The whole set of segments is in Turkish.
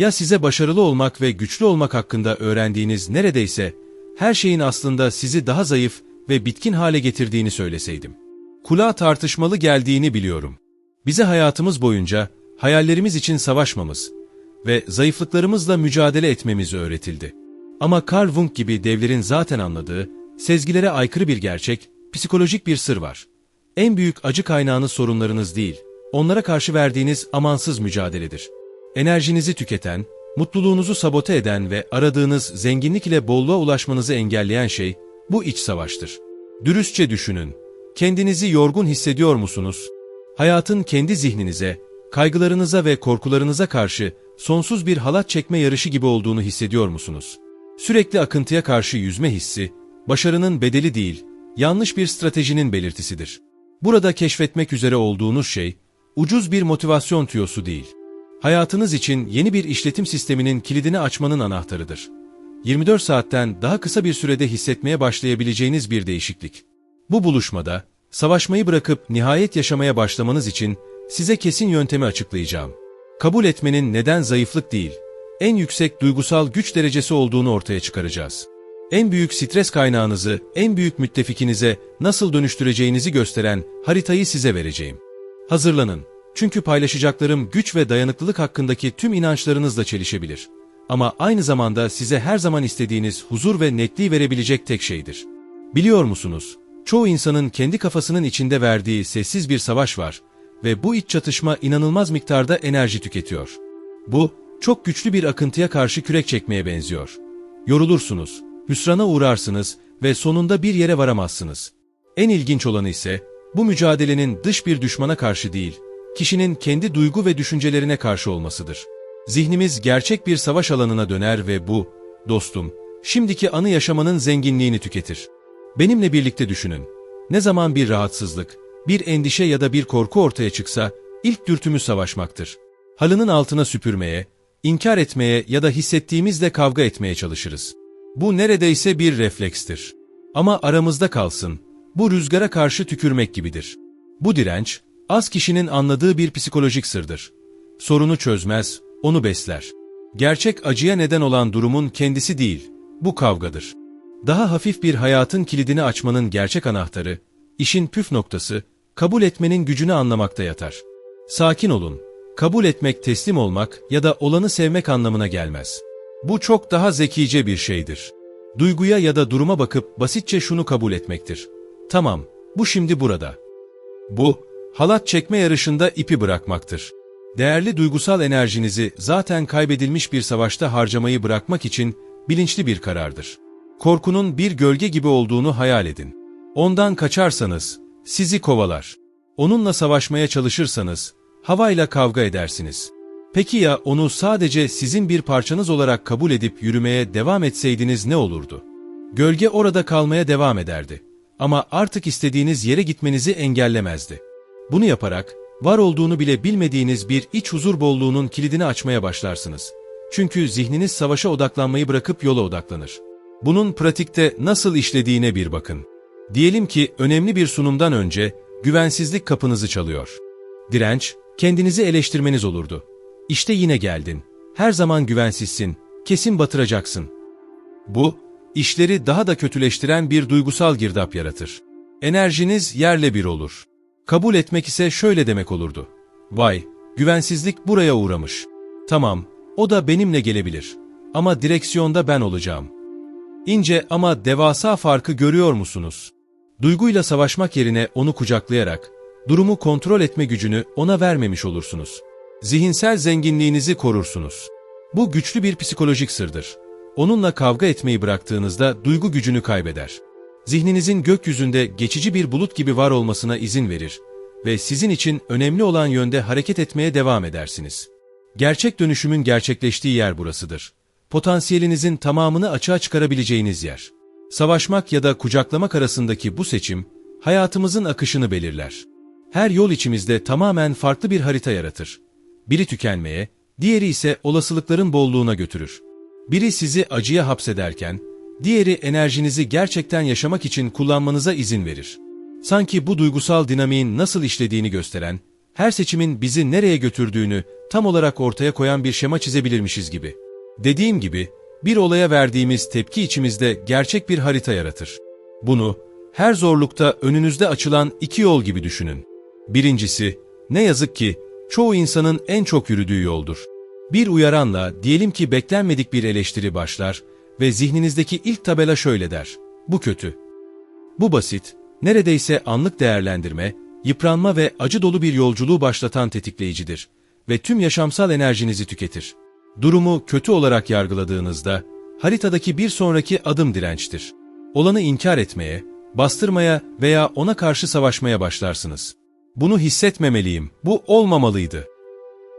Ya size başarılı olmak ve güçlü olmak hakkında öğrendiğiniz neredeyse her şeyin aslında sizi daha zayıf ve bitkin hale getirdiğini söyleseydim. Kulağa tartışmalı geldiğini biliyorum. Bize hayatımız boyunca hayallerimiz için savaşmamız ve zayıflıklarımızla mücadele etmemiz öğretildi. Ama Carl Jung gibi devlerin zaten anladığı, sezgilere aykırı bir gerçek, psikolojik bir sır var. En büyük acı kaynağınız sorunlarınız değil, onlara karşı verdiğiniz amansız mücadeledir. Enerjinizi tüketen, mutluluğunuzu sabote eden ve aradığınız zenginlik ile bolluğa ulaşmanızı engelleyen şey, bu iç savaştır. Dürüstçe düşünün. Kendinizi yorgun hissediyor musunuz? Hayatın kendi zihninize, kaygılarınıza ve korkularınıza karşı sonsuz bir halat çekme yarışı gibi olduğunu hissediyor musunuz? Sürekli akıntıya karşı yüzme hissi, başarının bedeli değil, yanlış bir stratejinin belirtisidir. Burada keşfetmek üzere olduğunuz şey, ucuz bir motivasyon tüyosu değil. Hayatınız için yeni bir işletim sisteminin kilidini açmanın anahtarıdır. 24 saatten daha kısa bir sürede hissetmeye başlayabileceğiniz bir değişiklik. Bu buluşmada, savaşmayı bırakıp nihayet yaşamaya başlamanız için size kesin yöntemi açıklayacağım. Kabul etmenin neden zayıflık değil, en yüksek duygusal güç derecesi olduğunu ortaya çıkaracağız. En büyük stres kaynağınızı, en büyük müttefikinize nasıl dönüştüreceğinizi gösteren haritayı size vereceğim. Hazırlanın. Çünkü paylaşacaklarım güç ve dayanıklılık hakkındaki tüm inançlarınızla çelişebilir. Ama aynı zamanda size her zaman istediğiniz huzur ve netliği verebilecek tek şeydir. Biliyor musunuz? Çoğu insanın kendi kafasının içinde verdiği sessiz bir savaş var ve bu iç çatışma inanılmaz miktarda enerji tüketiyor. Bu, çok güçlü bir akıntıya karşı kürek çekmeye benziyor. Yorulursunuz, hüsrana uğrarsınız ve sonunda bir yere varamazsınız. En ilginç olanı ise, bu mücadelenin dış bir düşmana karşı değil, kişinin kendi duygu ve düşüncelerine karşı olmasıdır. Zihnimiz gerçek bir savaş alanına döner ve bu, dostum, şimdiki anı yaşamanın zenginliğini tüketir. Benimle birlikte düşünün. Ne zaman bir rahatsızlık, bir endişe ya da bir korku ortaya çıksa, ilk dürtümüz savaşmaktır. Halının altına süpürmeye, inkar etmeye ya da hissettiğimizle kavga etmeye çalışırız. Bu neredeyse bir reflekstir. Ama aramızda kalsın, bu rüzgara karşı tükürmek gibidir. Bu direnç, az kişinin anladığı bir psikolojik sırdır. Sorunu çözmez, onu besler. Gerçek acıya neden olan durumun kendisi değil, bu kavgadır. Daha hafif bir hayatın kilidini açmanın gerçek anahtarı, işin püf noktası, kabul etmenin gücünü anlamakta yatar. Sakin olun, kabul etmek teslim olmak ya da olanı sevmek anlamına gelmez. Bu çok daha zekice bir şeydir. Duyguya ya da duruma bakıp basitçe şunu kabul etmektir. Tamam, bu şimdi burada. Bu, halat çekme yarışında ipi bırakmaktır. Değerli duygusal enerjinizi zaten kaybedilmiş bir savaşta harcamayı bırakmak için bilinçli bir karardır. Korkunun bir gölge gibi olduğunu hayal edin. Ondan kaçarsanız, sizi kovalar. Onunla savaşmaya çalışırsanız, havayla kavga edersiniz. Peki ya onu sadece sizin bir parçanız olarak kabul edip yürümeye devam etseydiniz ne olurdu? Gölge orada kalmaya devam ederdi. Ama artık istediğiniz yere gitmenizi engellemezdi. Bunu yaparak, var olduğunu bile bilmediğiniz bir iç huzur bolluğunun kilidini açmaya başlarsınız. Çünkü zihniniz savaşa odaklanmayı bırakıp yola odaklanır. Bunun pratikte nasıl işlediğine bir bakın. Diyelim ki önemli bir sunumdan önce güvensizlik kapınızı çalıyor. Direnç, kendinizi eleştirmeniz olurdu. İşte yine geldin. Her zaman güvensizsin. Kesin batıracaksın. Bu, işleri daha da kötüleştiren bir duygusal girdap yaratır. Enerjiniz yerle bir olur. Kabul etmek ise şöyle demek olurdu. Vay, güvensizlik buraya uğramış. Tamam, o da benimle gelebilir. Ama direksiyonda ben olacağım. İnce ama devasa farkı görüyor musunuz? Duyguyla savaşmak yerine onu kucaklayarak, durumu kontrol etme gücünü ona vermemiş olursunuz. Zihinsel zenginliğinizi korursunuz. Bu güçlü bir psikolojik sırdır. Onunla kavga etmeyi bıraktığınızda duygu gücünü kaybeder. Zihninizin gökyüzünde geçici bir bulut gibi var olmasına izin verir ve sizin için önemli olan yönde hareket etmeye devam edersiniz. Gerçek dönüşümün gerçekleştiği yer burasıdır. Potansiyelinizin tamamını açığa çıkarabileceğiniz yer. Savaşmak ya da kucaklamak arasındaki bu seçim, hayatımızın akışını belirler. Her yol içimizde tamamen farklı bir harita yaratır. Biri tükenmeye, diğeri ise olasılıkların bolluğuna götürür. Biri sizi acıya hapsederken, diğeri enerjinizi gerçekten yaşamak için kullanmanıza izin verir. Sanki bu duygusal dinamiğin nasıl işlediğini gösteren, her seçimin bizi nereye götürdüğünü tam olarak ortaya koyan bir şema çizebilirmişiz gibi. Dediğim gibi, bir olaya verdiğimiz tepki içimizde gerçek bir harita yaratır. Bunu, her zorlukta önünüzde açılan iki yol gibi düşünün. Birincisi, ne yazık ki, çoğu insanın en çok yürüdüğü yoldur. Bir uyaranla, diyelim ki beklenmedik bir eleştiri başlar ve zihninizdeki ilk tabela şöyle der, bu kötü. Bu basit, neredeyse anlık değerlendirme, yıpranma ve acı dolu bir yolculuğu başlatan tetikleyicidir ve tüm yaşamsal enerjinizi tüketir. Durumu kötü olarak yargıladığınızda, haritadaki bir sonraki adım dirençtir. Olanı inkar etmeye, bastırmaya veya ona karşı savaşmaya başlarsınız. Bunu hissetmemeliyim, bu olmamalıydı.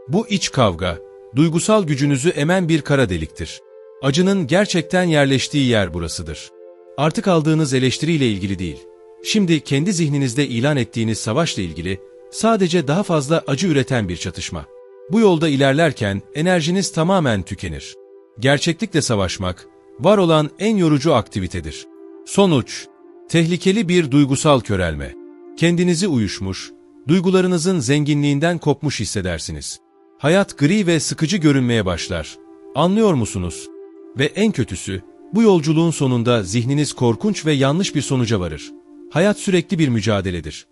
Bu iç kavga, duygusal gücünüzü emen bir kara deliktir. Acının gerçekten yerleştiği yer burasıdır. Artık aldığınız eleştiriyle ilgili değil, şimdi kendi zihninizde ilan ettiğiniz savaşla ilgili sadece daha fazla acı üreten bir çatışma. Bu yolda ilerlerken enerjiniz tamamen tükenir. Gerçeklikle savaşmak, var olan en yorucu aktivitedir. Sonuç, tehlikeli bir duygusal körelme. Kendinizi uyuşmuş, duygularınızın zenginliğinden kopmuş hissedersiniz. Hayat gri ve sıkıcı görünmeye başlar. Anlıyor musunuz? Ve en kötüsü, bu yolculuğun sonunda zihniniz korkunç ve yanlış bir sonuca varır. Hayat sürekli bir mücadeledir.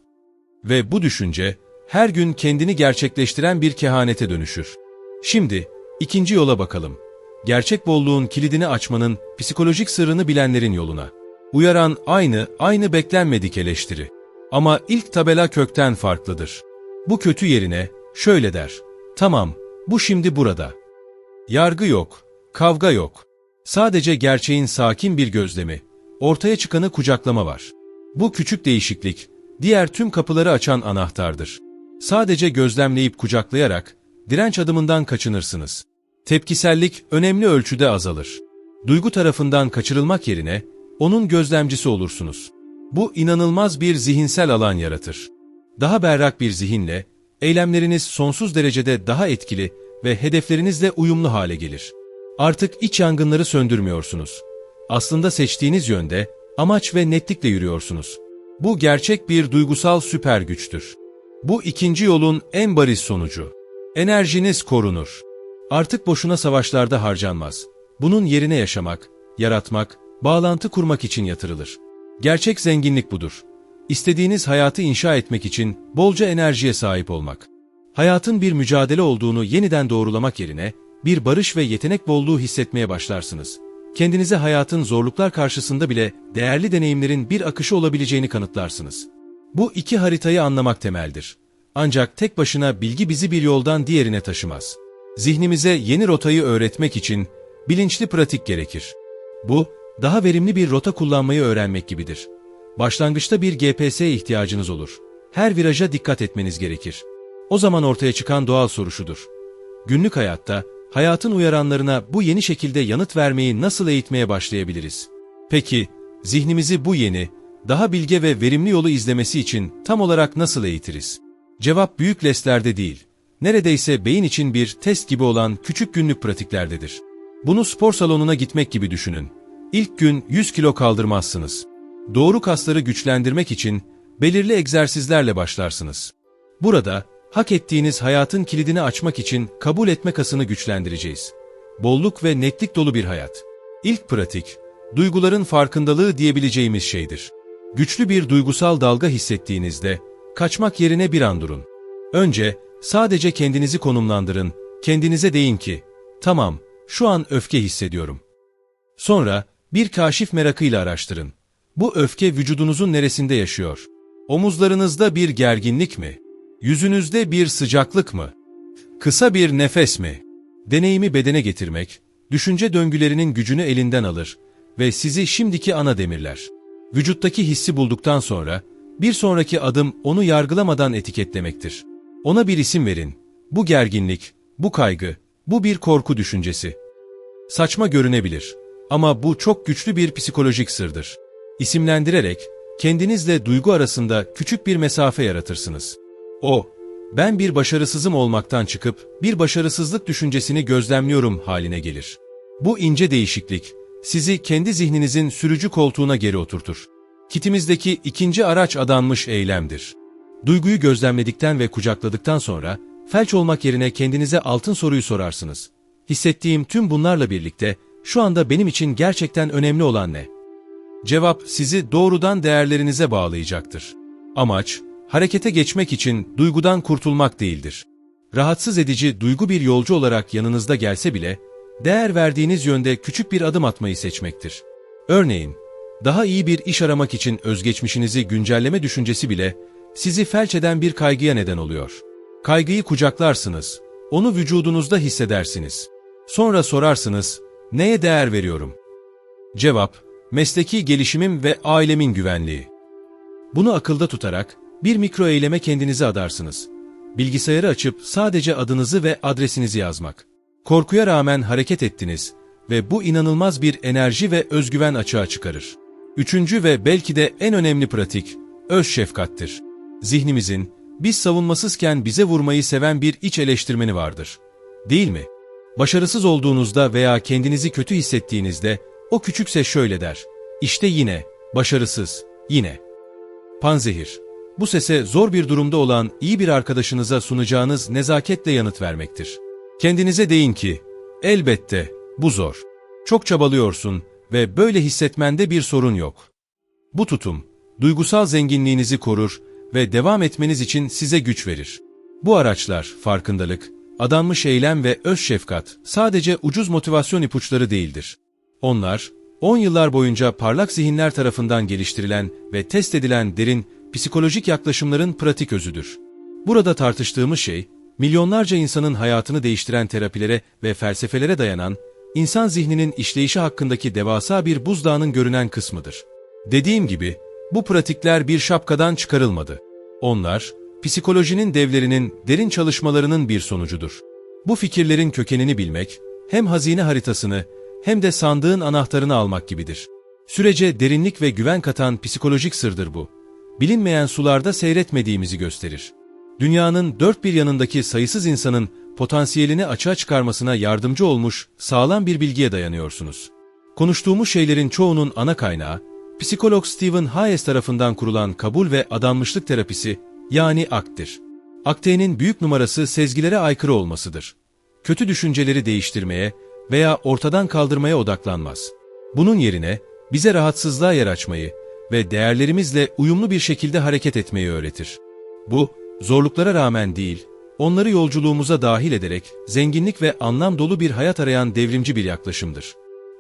Ve bu düşünce, her gün kendini gerçekleştiren bir kehanete dönüşür. Şimdi, ikinci yola bakalım. Gerçek bolluğun kilidini açmanın psikolojik sırrını bilenlerin yoluna. Uyaran aynı, aynı beklenmedik eleştiri. Ama ilk tabela kökten farklıdır. Bu kötü yerine şöyle der. Tamam, bu şimdi burada. Yargı yok, kavga yok. Sadece gerçeğin sakin bir gözlemi, ortaya çıkanı kucaklama var. Bu küçük değişiklik, diğer tüm kapıları açan anahtardır. Sadece gözlemleyip kucaklayarak, direnç adımından kaçınırsınız. Tepkisellik önemli ölçüde azalır. Duygu tarafından kaçırılmak yerine, onun gözlemcisi olursunuz. Bu inanılmaz bir zihinsel alan yaratır. Daha berrak bir zihinle, eylemleriniz sonsuz derecede daha etkili ve hedeflerinizle uyumlu hale gelir. Artık iç yangınları söndürmüyorsunuz. Aslında seçtiğiniz yönde, amaç ve netlikle yürüyorsunuz. Bu gerçek bir duygusal süper güçtür. Bu ikinci yolun en bariz sonucu. Enerjiniz korunur. Artık boşuna savaşlarda harcanmaz. Bunun yerine yaşamak, yaratmak, bağlantı kurmak için yatırılır. Gerçek zenginlik budur. İstediğiniz hayatı inşa etmek için bolca enerjiye sahip olmak. Hayatın bir mücadele olduğunu yeniden doğrulamak yerine bir barış ve yetenek bolluğu hissetmeye başlarsınız. Kendinize hayatın zorluklar karşısında bile değerli deneyimlerin bir akışı olabileceğini kanıtlarsınız. Bu iki haritayı anlamak temeldir. Ancak tek başına bilgi bizi bir yoldan diğerine taşımaz. Zihnimize yeni rotayı öğretmek için bilinçli pratik gerekir. Bu, daha verimli bir rota kullanmayı öğrenmek gibidir. Başlangıçta bir GPS ihtiyacınız olur. Her viraja dikkat etmeniz gerekir. O zaman ortaya çıkan doğal soru şudur. Günlük hayatta, hayatın uyaranlarına bu yeni şekilde yanıt vermeyi nasıl eğitmeye başlayabiliriz? Peki, zihnimizi bu yeni, daha bilge ve verimli yolu izlemesi için tam olarak nasıl eğitiriz? Cevap büyük leslerde değil, neredeyse beyin için bir test gibi olan küçük günlük pratiklerdedir. Bunu spor salonuna gitmek gibi düşünün. İlk gün 100 kilo kaldırmazsınız. Doğru kasları güçlendirmek için belirli egzersizlerle başlarsınız. Burada hak ettiğiniz hayatın kilidini açmak için kabul etme kasını güçlendireceğiz. Bolluk ve netlik dolu bir hayat. İlk pratik, duyguların farkındalığı diyebileceğimiz şeydir. Güçlü bir duygusal dalga hissettiğinizde, kaçmak yerine bir an durun. Önce, sadece kendinizi konumlandırın, kendinize deyin ki, tamam, şu an öfke hissediyorum. Sonra, bir kaşif merakıyla araştırın. Bu öfke vücudunuzun neresinde yaşıyor? Omuzlarınızda bir gerginlik mi? Yüzünüzde bir sıcaklık mı? Kısa bir nefes mi? Deneyimi bedene getirmek, düşünce döngülerinin gücünü elinden alır ve sizi şimdiki ana demirler. Vücuttaki hissi bulduktan sonra, bir sonraki adım onu yargılamadan etiketlemektir. Ona bir isim verin. Bu gerginlik, bu kaygı, bu bir korku düşüncesi. Saçma görünebilir ama bu çok güçlü bir psikolojik sırdır. İsimlendirerek, kendinizle duygu arasında küçük bir mesafe yaratırsınız. O, ben bir başarısızım olmaktan çıkıp bir başarısızlık düşüncesini gözlemliyorum haline gelir. Bu ince değişiklik, sizi kendi zihninizin sürücü koltuğuna geri oturtur. Kitimizdeki ikinci araç adanmış eylemdir. Duyguyu gözlemledikten ve kucakladıktan sonra, felç olmak yerine kendinize altın soruyu sorarsınız. Hissettiğim tüm bunlarla birlikte şu anda benim için gerçekten önemli olan ne? Cevap sizi doğrudan değerlerinize bağlayacaktır. Amaç, harekete geçmek için duygudan kurtulmak değildir. Rahatsız edici duygu bir yolcu olarak yanınızda gelse bile, değer verdiğiniz yönde küçük bir adım atmayı seçmektir. Örneğin, daha iyi bir iş aramak için özgeçmişinizi güncelleme düşüncesi bile, sizi felç eden bir kaygıya neden oluyor. Kaygıyı kucaklarsınız, onu vücudunuzda hissedersiniz. Sonra sorarsınız, neye değer veriyorum? Cevap, mesleki gelişimim ve ailemin güvenliği. Bunu akılda tutarak bir mikro eyleme kendinizi adarsınız. Bilgisayarı açıp sadece adınızı ve adresinizi yazmak. Korkuya rağmen hareket ettiniz ve bu inanılmaz bir enerji ve özgüven açığa çıkarır. Üçüncü ve belki de en önemli pratik, öz şefkattir. Zihnimizin, biz savunmasızken bize vurmayı seven bir iç eleştirmeni vardır. Değil mi? Başarısız olduğunuzda veya kendinizi kötü hissettiğinizde o küçük ses şöyle der. İşte yine, başarısız, yine. Panzehir. Bu sese zor bir durumda olan iyi bir arkadaşınıza sunacağınız nezaketle yanıt vermektir. Kendinize deyin ki, elbette, bu zor. Çok çabalıyorsun ve böyle hissetmende bir sorun yok. Bu tutum, duygusal zenginliğinizi korur ve devam etmeniz için size güç verir. Bu araçlar, farkındalık, adanmış eylem ve öz şefkat sadece ucuz motivasyon ipuçları değildir. Onlar, 10 yıllar boyunca parlak zihinler tarafından geliştirilen ve test edilen derin, psikolojik yaklaşımların pratik özüdür. Burada tartıştığımız şey, milyonlarca insanın hayatını değiştiren terapilere ve felsefelere dayanan, insan zihninin işleyişi hakkındaki devasa bir buzdağının görünen kısmıdır. Dediğim gibi, bu pratikler bir şapkadan çıkarılmadı. Onlar, psikolojinin devlerinin derin çalışmalarının bir sonucudur. Bu fikirlerin kökenini bilmek, hem hazine haritasını hem de sandığın anahtarını almak gibidir. Sürece derinlik ve güven katan psikolojik sırdır bu. Bilinmeyen sularda seyretmediğimizi gösterir. Dünyanın dört bir yanındaki sayısız insanın potansiyelini açığa çıkarmasına yardımcı olmuş sağlam bir bilgiye dayanıyorsunuz. Konuştuğumuz şeylerin çoğunun ana kaynağı, psikolog Stephen Hayes tarafından kurulan kabul ve adanmışlık terapisi yani ACT'tir. ACT'nin büyük numarası sezgilere aykırı olmasıdır. Kötü düşünceleri değiştirmeye veya ortadan kaldırmaya odaklanmaz. Bunun yerine bize rahatsızlığa yer açmayı ve değerlerimizle uyumlu bir şekilde hareket etmeyi öğretir. Bu, zorluklara rağmen değil, onları yolculuğumuza dahil ederek zenginlik ve anlam dolu bir hayat arayan devrimci bir yaklaşımdır.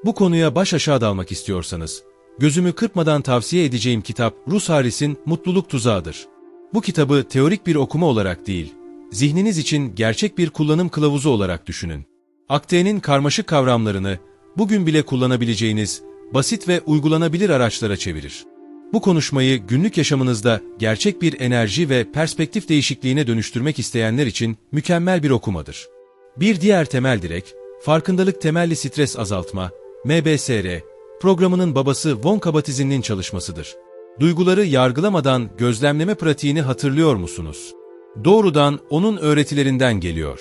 Bu konuya baş aşağı dalmak istiyorsanız, gözümü kırpmadan tavsiye edeceğim kitap Rus Haris'in Mutluluk Tuzağı'dır. Bu kitabı teorik bir okuma olarak değil, zihniniz için gerçek bir kullanım kılavuzu olarak düşünün. Akte'nin karmaşık kavramlarını bugün bile kullanabileceğiniz basit ve uygulanabilir araçlara çevirir. Bu konuşmayı günlük yaşamınızda gerçek bir enerji ve perspektif değişikliğine dönüştürmek isteyenler için mükemmel bir okumadır. Bir diğer temel direk, farkındalık temelli stres azaltma, MBSR, programının babası Von Kabat-Zinn'in çalışmasıdır. Duyguları yargılamadan gözlemleme pratiğini hatırlıyor musunuz? Doğrudan onun öğretilerinden geliyor.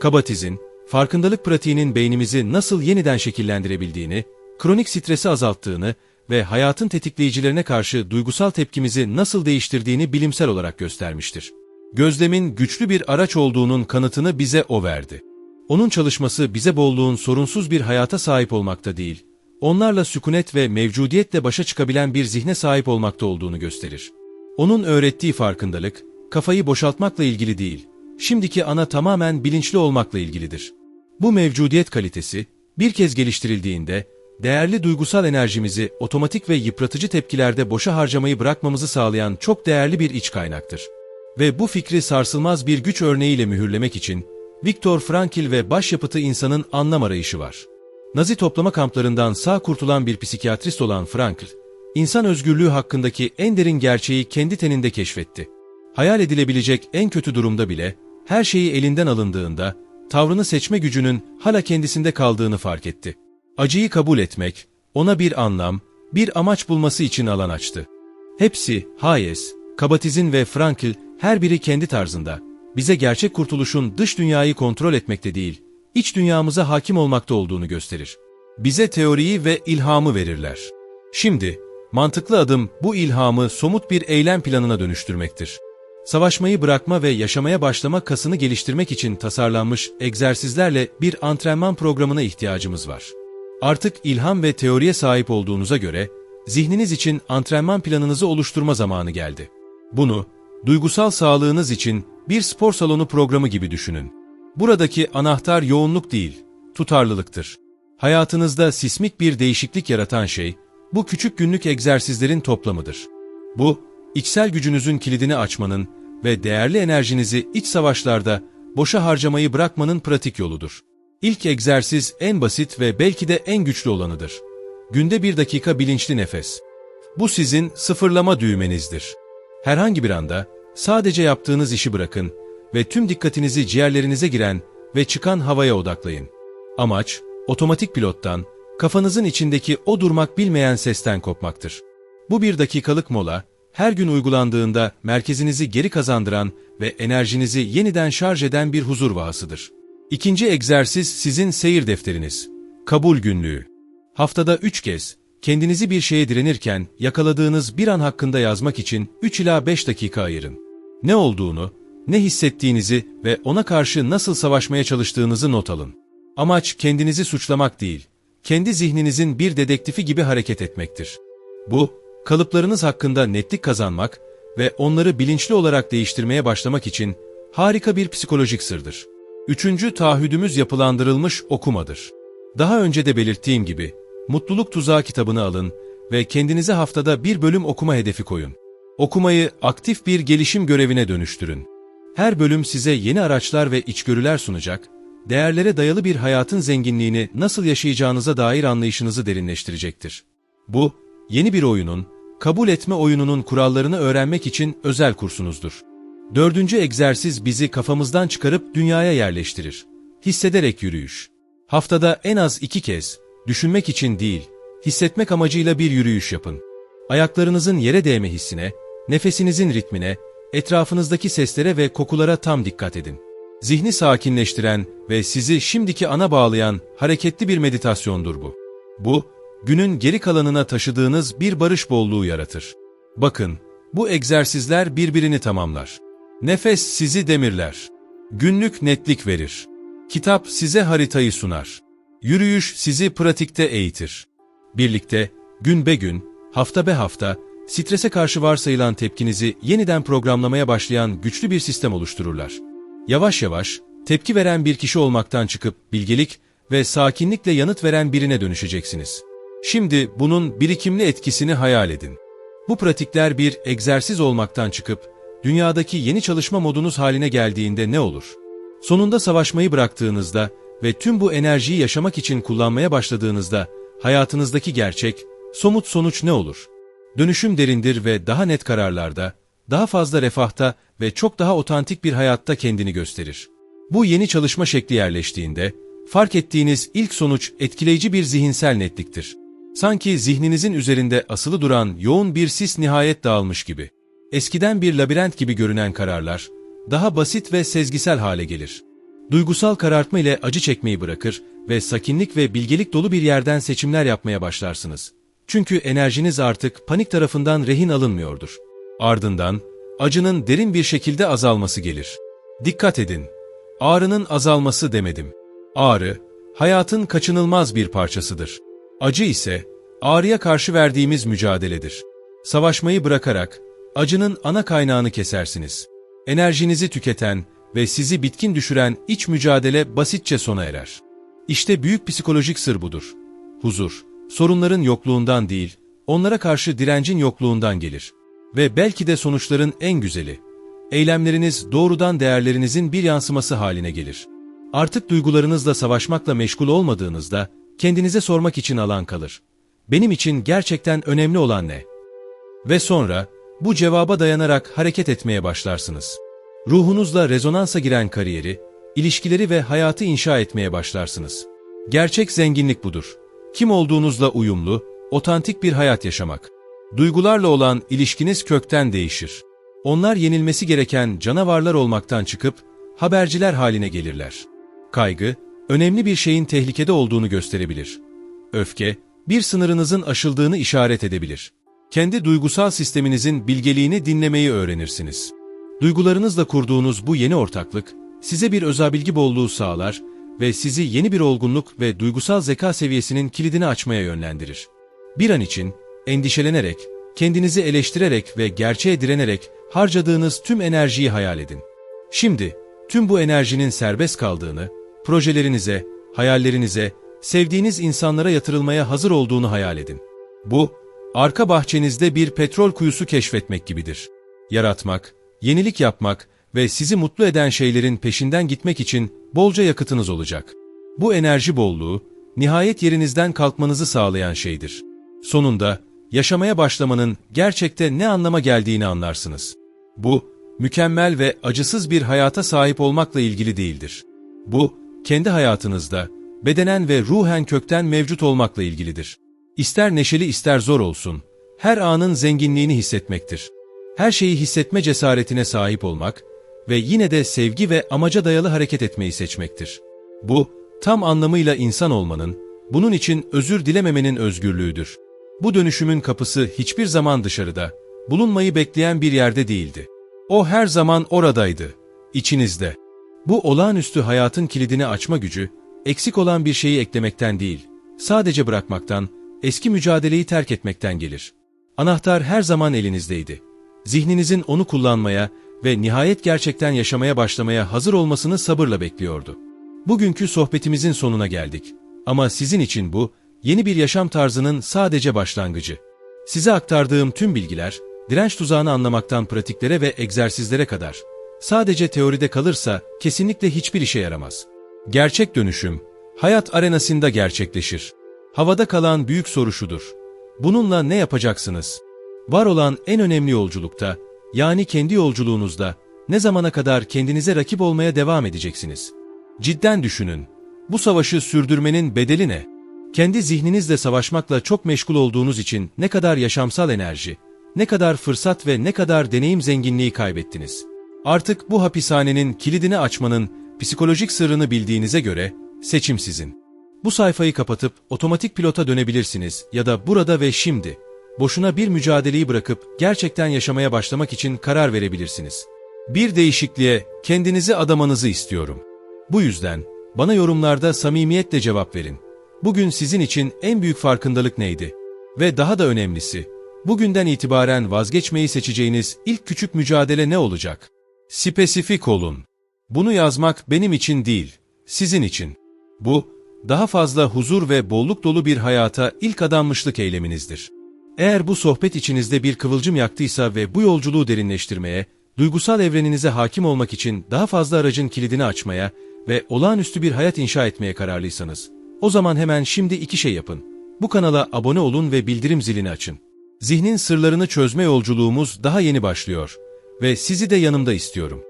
Kabat-Zinn, farkındalık pratiğinin beynimizi nasıl yeniden şekillendirebildiğini, kronik stresi azalttığını ve hayatın tetikleyicilerine karşı duygusal tepkimizi nasıl değiştirdiğini bilimsel olarak göstermiştir. Gözlemin güçlü bir araç olduğunun kanıtını bize o verdi. Onun çalışması bize bolluğun sorunsuz bir hayata sahip olmakta değil, onlarla sükunet ve mevcudiyetle başa çıkabilen bir zihne sahip olmakta olduğunu gösterir. Onun öğrettiği farkındalık, kafayı boşaltmakla ilgili değil, şimdiki ana tamamen bilinçli olmakla ilgilidir. Bu mevcudiyet kalitesi, bir kez geliştirildiğinde, değerli duygusal enerjimizi otomatik ve yıpratıcı tepkilerde boşa harcamayı bırakmamızı sağlayan çok değerli bir iç kaynaktır. Ve bu fikri sarsılmaz bir güç örneğiyle mühürlemek için, Viktor Frankl ve başyapıtı insanın anlam arayışı var. Nazi toplama kamplarından sağ kurtulan bir psikiyatrist olan Frankl, insan özgürlüğü hakkındaki en derin gerçeği kendi teninde keşfetti. Hayal edilebilecek en kötü durumda bile, her şeyi elinden alındığında, tavrını seçme gücünün hala kendisinde kaldığını fark etti. Acıyı kabul etmek, ona bir anlam, bir amaç bulması için alan açtı. Hepsi, Hayes, Kabatizin ve Frankl, her biri kendi tarzında, bize gerçek kurtuluşun dış dünyayı kontrol etmekte değil, iç dünyamıza hakim olmakta olduğunu gösterir. Bize teoriyi ve ilhamı verirler. Şimdi, mantıklı adım bu ilhamı somut bir eylem planına dönüştürmektir. Savaşmayı bırakma ve yaşamaya başlama kasını geliştirmek için tasarlanmış egzersizlerle bir antrenman programına ihtiyacımız var. Artık ilham ve teoriye sahip olduğunuza göre, zihniniz için antrenman planınızı oluşturma zamanı geldi. Bunu, duygusal sağlığınız için bir spor salonu programı gibi düşünün. Buradaki anahtar yoğunluk değil, tutarlılıktır. Hayatınızda sismik bir değişiklik yaratan şey, bu küçük günlük egzersizlerin toplamıdır. Bu, içsel gücünüzün kilidini açmanın ve değerli enerjinizi iç savaşlarda boşa harcamayı bırakmanın pratik yoludur. İlk egzersiz en basit ve belki de en güçlü olanıdır. Günde bir dakika bilinçli nefes. Bu sizin sıfırlama düğmenizdir. Herhangi bir anda sadece yaptığınız işi bırakın ve tüm dikkatinizi ciğerlerinize giren ve çıkan havaya odaklayın. Amaç, otomatik pilottan, kafanızın içindeki o durmak bilmeyen sesten kopmaktır. Bu bir dakikalık mola, her gün uygulandığında merkezinizi geri kazandıran ve enerjinizi yeniden şarj eden bir huzur vahasıdır. İkinci egzersiz sizin seyir defteriniz. Kabul günlüğü. Haftada üç kez, kendinizi bir şeye direnirken yakaladığınız bir an hakkında yazmak için 3 ila 5 dakika ayırın. Ne olduğunu, ne hissettiğinizi ve ona karşı nasıl savaşmaya çalıştığınızı not alın. Amaç kendinizi suçlamak değil, kendi zihninizin bir dedektifi gibi hareket etmektir. Bu, kalıplarınız hakkında netlik kazanmak ve onları bilinçli olarak değiştirmeye başlamak için harika bir psikolojik sırdır. Üçüncü taahhüdümüz yapılandırılmış okumadır. Daha önce de belirttiğim gibi, Mutluluk Tuzağı kitabını alın ve kendinize haftada bir bölüm okuma hedefi koyun. Okumayı aktif bir gelişim görevine dönüştürün. Her bölüm size yeni araçlar ve içgörüler sunacak, değerlere dayalı bir hayatın zenginliğini nasıl yaşayacağınıza dair anlayışınızı derinleştirecektir. Bu, yeni bir oyunun, kabul etme oyununun kurallarını öğrenmek için özel kursunuzdur. Dördüncü egzersiz bizi kafamızdan çıkarıp dünyaya yerleştirir. Hissederek yürüyüş. Haftada en az iki kez, düşünmek için değil, hissetmek amacıyla bir yürüyüş yapın. Ayaklarınızın yere değme hissine, nefesinizin ritmine, etrafınızdaki seslere ve kokulara tam dikkat edin. Zihni sakinleştiren ve sizi şimdiki ana bağlayan hareketli bir meditasyondur bu. Bu, günün geri kalanına taşıdığınız bir barış bolluğu yaratır. Bakın, bu egzersizler birbirini tamamlar. Nefes sizi demirler. Günlük netlik verir. Kitap size haritayı sunar. Yürüyüş sizi pratikte eğitir. Birlikte, gün be gün, hafta be hafta, strese karşı varsayılan tepkinizi yeniden programlamaya başlayan güçlü bir sistem oluştururlar. Yavaş yavaş, tepki veren bir kişi olmaktan çıkıp bilgelik ve sakinlikle yanıt veren birine dönüşeceksiniz. Şimdi bunun birikimli etkisini hayal edin. Bu pratikler bir egzersiz olmaktan çıkıp, dünyadaki yeni çalışma modunuz haline geldiğinde ne olur? Sonunda savaşmayı bıraktığınızda ve tüm bu enerjiyi yaşamak için kullanmaya başladığınızda, hayatınızdaki gerçek, somut sonuç ne olur? Dönüşüm derindir ve daha net kararlarda, daha fazla refahta ve çok daha otantik bir hayatta kendini gösterir. Bu yeni çalışma şekli yerleştiğinde, fark ettiğiniz ilk sonuç etkileyici bir zihinsel netliktir. Sanki zihninizin üzerinde asılı duran yoğun bir sis nihayet dağılmış gibi. Eskiden bir labirent gibi görünen kararlar, daha basit ve sezgisel hale gelir. Duygusal karartma ile acı çekmeyi bırakır ve sakinlik ve bilgelik dolu bir yerden seçimler yapmaya başlarsınız. Çünkü enerjiniz artık panik tarafından rehin alınmıyordur. Ardından, acının derin bir şekilde azalması gelir. Dikkat edin, ağrının azalması demedim. Ağrı, hayatın kaçınılmaz bir parçasıdır. Acı ise, ağrıya karşı verdiğimiz mücadeledir. Savaşmayı bırakarak, acının ana kaynağını kesersiniz. Enerjinizi tüketen ve sizi bitkin düşüren iç mücadele basitçe sona erer. İşte büyük psikolojik sır budur. Huzur, sorunların yokluğundan değil, onlara karşı direncin yokluğundan gelir. Ve belki de sonuçların en güzeli. Eylemleriniz doğrudan değerlerinizin bir yansıması haline gelir. Artık duygularınızla savaşmakla meşgul olmadığınızda, kendinize sormak için alan kalır. Benim için gerçekten önemli olan ne? Ve sonra, bu cevaba dayanarak hareket etmeye başlarsınız. Ruhunuzla rezonansa giren kariyeri, ilişkileri ve hayatı inşa etmeye başlarsınız. Gerçek zenginlik budur. Kim olduğunuzla uyumlu, otantik bir hayat yaşamak. Duygularla olan ilişkiniz kökten değişir. Onlar yenilmesi gereken canavarlar olmaktan çıkıp haberciler haline gelirler. Kaygı, önemli bir şeyin tehlikede olduğunu gösterebilir. Öfke, bir sınırınızın aşıldığını işaret edebilir. Kendi duygusal sisteminizin bilgeliğini dinlemeyi öğrenirsiniz. Duygularınızla kurduğunuz bu yeni ortaklık, size bir özabilgi bolluğu sağlar ve sizi yeni bir olgunluk ve duygusal zeka seviyesinin kilidini açmaya yönlendirir. Bir an için, endişelenerek, kendinizi eleştirerek ve gerçeğe direnerek harcadığınız tüm enerjiyi hayal edin. Şimdi, tüm bu enerjinin serbest kaldığını, projelerinize, hayallerinize, sevdiğiniz insanlara yatırılmaya hazır olduğunu hayal edin. Bu, arka bahçenizde bir petrol kuyusu keşfetmek gibidir. Yaratmak, yenilik yapmak ve sizi mutlu eden şeylerin peşinden gitmek için bolca yakıtınız olacak. Bu enerji bolluğu, nihayet yerinizden kalkmanızı sağlayan şeydir. Sonunda, yaşamaya başlamanın gerçekte ne anlama geldiğini anlarsınız. Bu, mükemmel ve acısız bir hayata sahip olmakla ilgili değildir. Bu, kendi hayatınızda, bedenen ve ruhen kökten mevcut olmakla ilgilidir. İster neşeli ister zor olsun, her anın zenginliğini hissetmektir. Her şeyi hissetme cesaretine sahip olmak ve yine de sevgi ve amaca dayalı hareket etmeyi seçmektir. Bu, tam anlamıyla insan olmanın, bunun için özür dilememenin özgürlüğüdür. Bu dönüşümün kapısı hiçbir zaman dışarıda, bulunmayı bekleyen bir yerde değildi. O her zaman oradaydı, içinizde. Bu olağanüstü hayatın kilidini açma gücü, eksik olan bir şeyi eklemekten değil, sadece bırakmaktan, eski mücadeleyi terk etmekten gelir. Anahtar her zaman elinizdeydi. Zihninizin onu kullanmaya ve nihayet gerçekten yaşamaya başlamaya hazır olmasını sabırla bekliyordu. Bugünkü sohbetimizin sonuna geldik. Ama sizin için bu, yeni bir yaşam tarzının sadece başlangıcı. Size aktardığım tüm bilgiler, direnç tuzağını anlamaktan pratiklere ve egzersizlere kadar, sadece teoride kalırsa kesinlikle hiçbir işe yaramaz. Gerçek dönüşüm, hayat arenasında gerçekleşir. Havada kalan büyük soru şudur. Bununla ne yapacaksınız? Var olan en önemli yolculukta, yani kendi yolculuğunuzda, ne zamana kadar kendinize rakip olmaya devam edeceksiniz? Cidden düşünün. Bu savaşı sürdürmenin bedeli ne? Kendi zihninizle savaşmakla çok meşgul olduğunuz için ne kadar yaşamsal enerji, ne kadar fırsat ve ne kadar deneyim zenginliği kaybettiniz. Artık bu hapishanenin kilidini açmanın psikolojik sırrını bildiğinize göre seçim sizin. Bu sayfayı kapatıp otomatik pilota dönebilirsiniz ya da burada ve şimdi boşuna bir mücadeleyi bırakıp gerçekten yaşamaya başlamak için karar verebilirsiniz. Bir değişikliğe kendinizi adamanızı istiyorum. Bu yüzden bana yorumlarda samimiyetle cevap verin. Bugün sizin için en büyük farkındalık neydi? Ve daha da önemlisi, bugünden itibaren vazgeçmeyi seçeceğiniz ilk küçük mücadele ne olacak? Spesifik olun. Bunu yazmak benim için değil, sizin için. Bu, daha fazla huzur ve bolluk dolu bir hayata ilk adanmışlık eyleminizdir. Eğer bu sohbet içinizde bir kıvılcım yaktıysa ve bu yolculuğu derinleştirmeye, duygusal evreninize hakim olmak için daha fazla aracın kilidini açmaya ve olağanüstü bir hayat inşa etmeye kararlıysanız, o zaman hemen şimdi iki şey yapın. Bu kanala abone olun ve bildirim zilini açın. Zihnin sırlarını çözme yolculuğumuz daha yeni başlıyor ve sizi de yanımda istiyorum.